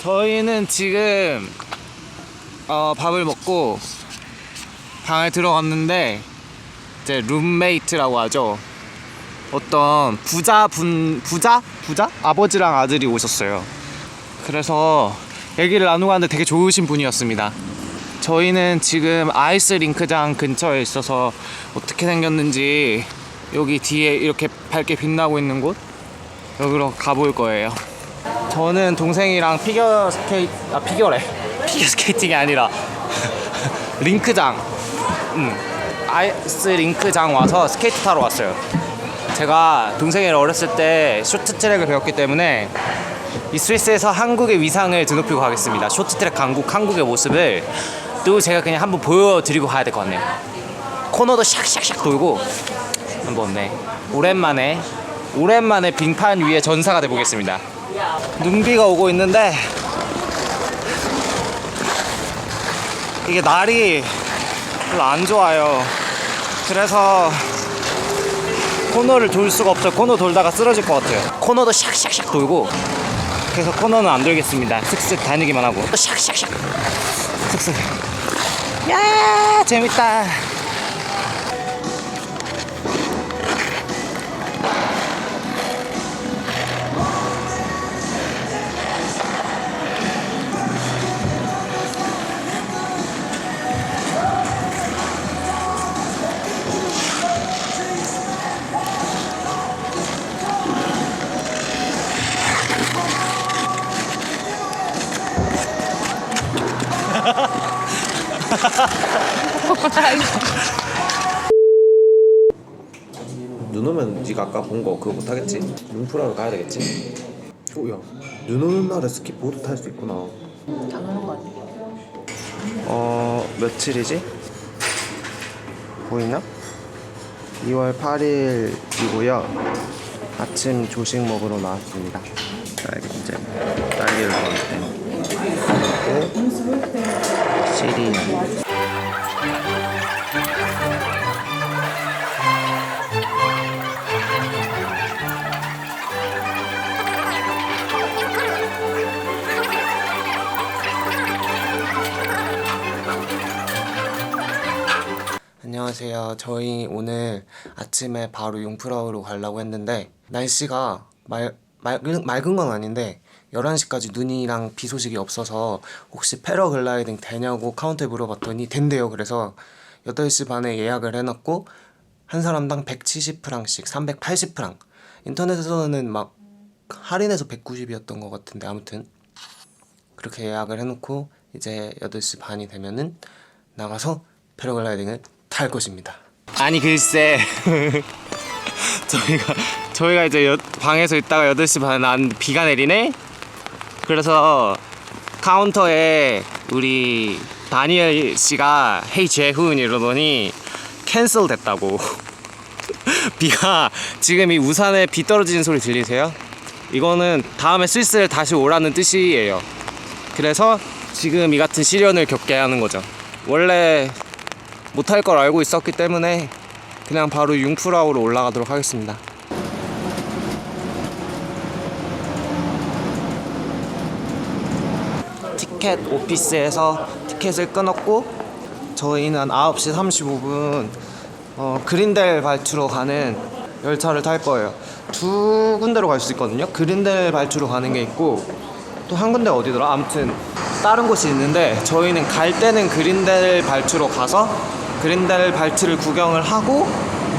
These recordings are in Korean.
저희는 지금 어, 밥을 먹고 방에 들어갔는데 이제 룸메이트라고 하죠. 어떤 부자 분 부자 부자 아버지랑 아들이 오셨어요. 그래서 얘기를 나누고 하는데 되게 좋으신 분이었습니다. 저희는 지금 아이스 링크장 근처에 있어서 어떻게 생겼는지 여기 뒤에 이렇게 밝게 빛나고 있는 곳 여기로 가볼 거예요. 저는 동생이랑 피겨 스케이트 아 피겨래 피겨 스케이팅이 아니라 링크장 음 아이스 링크장 와서 스케이트 타러 왔어요. 제가 동생이 어렸을 때 쇼트트랙을 배웠기 때문에 이 스위스에서 한국의 위상을 드높이고 가겠습니다. 쇼트트랙 강국 한국의 모습을 또 제가 그냥 한번 보여드리고 가야 될 것 같네요. 코너도 샥샥샥 돌고 한번 네 오랜만에 오랜만에 빙판 위에 전사가 돼 보겠습니다. 눈비가 오고 있는데 이게 날이 별로 안 좋아요. 그래서 코너를 돌 수가 없어요. 코너 돌다가 쓰러질 것 같아요. 코너도 샥샥샥 돌고 그래서 코너는 안 돌겠습니다. 슥슥 다니기만 하고 또 샥샥샥 슥슥 야 재밌다. 눈 오면 네가 아까 본 거 그거 못 하겠지? 룸프라로 가야 되겠지? 오야 눈 오는 날에 스키보드 탈 수 있구나 당연한 거 아니야? 어 며칠이지? 보이나? 2월 8일이고요. 아침 조식 먹으러 나왔습니다. 딸기잼, 딸기를 넣었는데 시리얼. 안녕하세요. 저희 오늘 아침에 바로 융프라우로 가려고 했는데 날씨가 말, 맑은, 맑은 건 아닌데 11시까지 눈이랑 비 소식이 없어서 혹시 패러글라이딩 되냐고 카운터에 물어봤더니 된대요. 그래서 8시 반에 예약을 해놨고 한 사람당 170프랑씩 380프랑 인터넷에서는 막 할인해서 190이었던 것 같은데 아무튼 그렇게 예약을 해놓고 이제 8시 반이 되면은 나가서 패러글라이딩을 탈 것입니다. 아니 글쎄 저희가 저희가 이제 여, 방에서 있다가 8시 반에 나왔는데 비가 내리네. 그래서 카운터에 우리 다니엘 씨가 헤이 재훈 이러더니 캔슬 됐다고. 비가 지금 이 우산에 비 떨어지는 소리 들리세요? 이거는 다음에 스위스를 다시 오라는 뜻이에요. 그래서 지금 이 같은 시련을 겪게 하는 거죠. 원래 못할 걸 알고 있었기 때문에 그냥 바로 융프라우로 올라가도록 하겠습니다. 티켓 오피스에서 티켓을 끊었고 저희는 9시 35분 어, 그린델 발투로 가는 열차를 탈 거예요. 두 군데로 갈 수 있거든요. 그린델 발투로 가는 게 있고 또 한 군데 어디더라? 아무튼 다른 곳이 있는데 저희는 갈 때는 그린델 발투로 가서 그린델 발트를 구경을 하고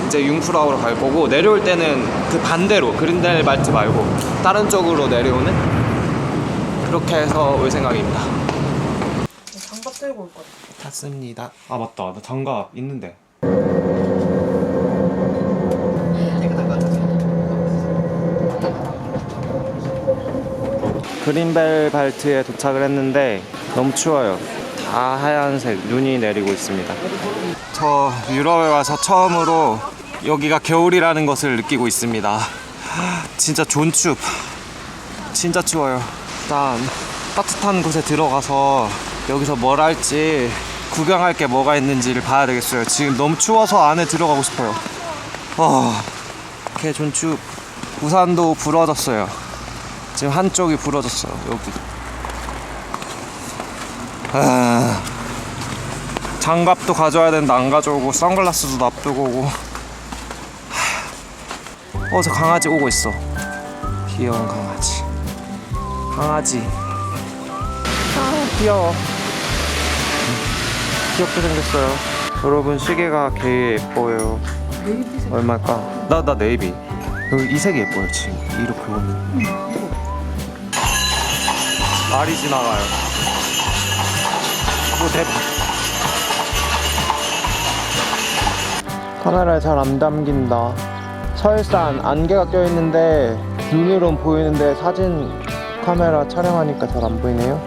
이제 융프라우로 갈 거고 내려올 때는 그 반대로 그린델 발트 말고 다른 쪽으로 내려오는 그렇게 해서 올 생각입니다. 장갑 들고 올 거야. 탔습니다. 아 맞다, 나 장갑 있는데. 그린벨 발트에 도착을 했는데 너무 추워요. 다 하얀색 눈이 내리고 있습니다. 저 유럽에 와서 처음으로 여기가 겨울이라는 것을 느끼고 있습니다. 진짜 존춥. 진짜 추워요. 일단 따뜻한 곳에 들어가서 여기서 뭘 할지 구경할 게 뭐가 있는지를 봐야 되겠어요. 지금 너무 추워서 안에 들어가고 싶어요. 와, 개 존축. 우산도 부러졌어요. 지금 한쪽이 부러졌어요. 여기. 아, 장갑도 가져야 되는데 안 가져오고 선글라스도 놔두고 오고 하, 어저 강아지 오고 있어 귀여운 강아지 강아지. 아 귀여워. 귀엽게 생겼어요. 여러분 시계가 개 예뻐요. 얼마일까? 나 나 네이비. 여기 이 색이 예뻐요 지금. 이렇게 보면. 말이 지나가요. 오 대박 카메라에 잘 안 담긴다. 설산 안개가 껴있는데 눈으론 보이는데 사진 카메라 촬영하니까 잘 안 보이네요.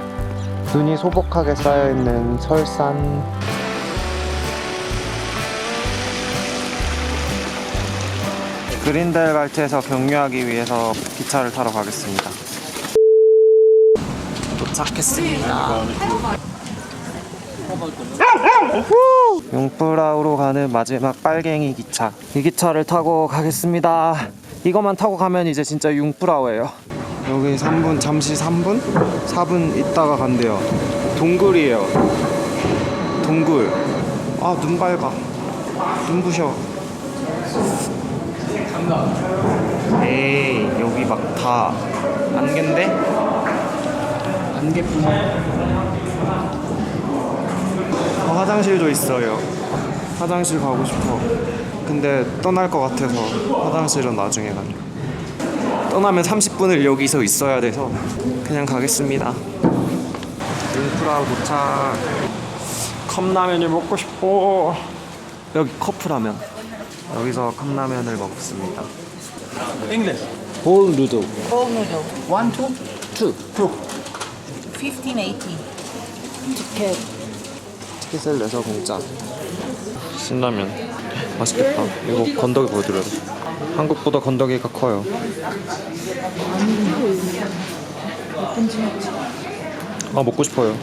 눈이 소복하게 쌓여있는 설산. 그린델 갈트에서 경유하기 위해서 기차를 타러 가겠습니다. 도착했습니다. 융프라우로 가는 마지막 빨갱이 기차. 이 기차를 타고 가겠습니다. 이것만 타고 가면 이제 진짜 융프라우예요 여기 3분 잠시 3분? 4분 있다가 간대요 동굴이에요 동굴 아 눈 밝아 눈부셔 에이 여기 막 다 안개인데? 안개뿐 어, 화장실도 있어요. 화장실 가고 싶어. 근데 떠날 것 같아서 화장실은 나중에 가요. 떠나면 30분을 여기서 있어야 돼서 그냥 가겠습니다. 융프라우 도착. 컵라면을 먹고 싶어. 여기 커프라면. 여기서 컵라면을 먹습니다. 볼 누드. Bowl noodle. One, two, 투. fifteen, eighty. 티켓. 티켓을 내서 공짜. 신라면. 맛있겠다. 이거 건더기 보여드려야 돼. 한국보다 건더기가 커요. 아 먹고 싶어요.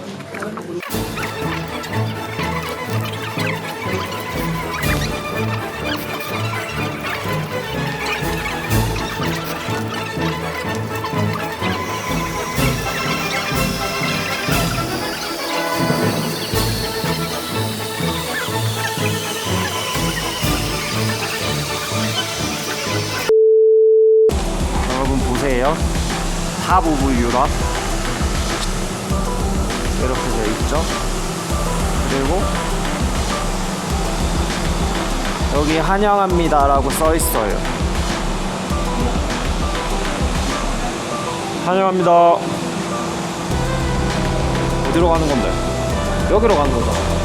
탑 오브 유럽 이렇게 되어 있죠. 그리고 여기 환영합니다 라고 써 있어요. 환영합니다. 어디로 가는 건데? 여기로 가는 거잖아.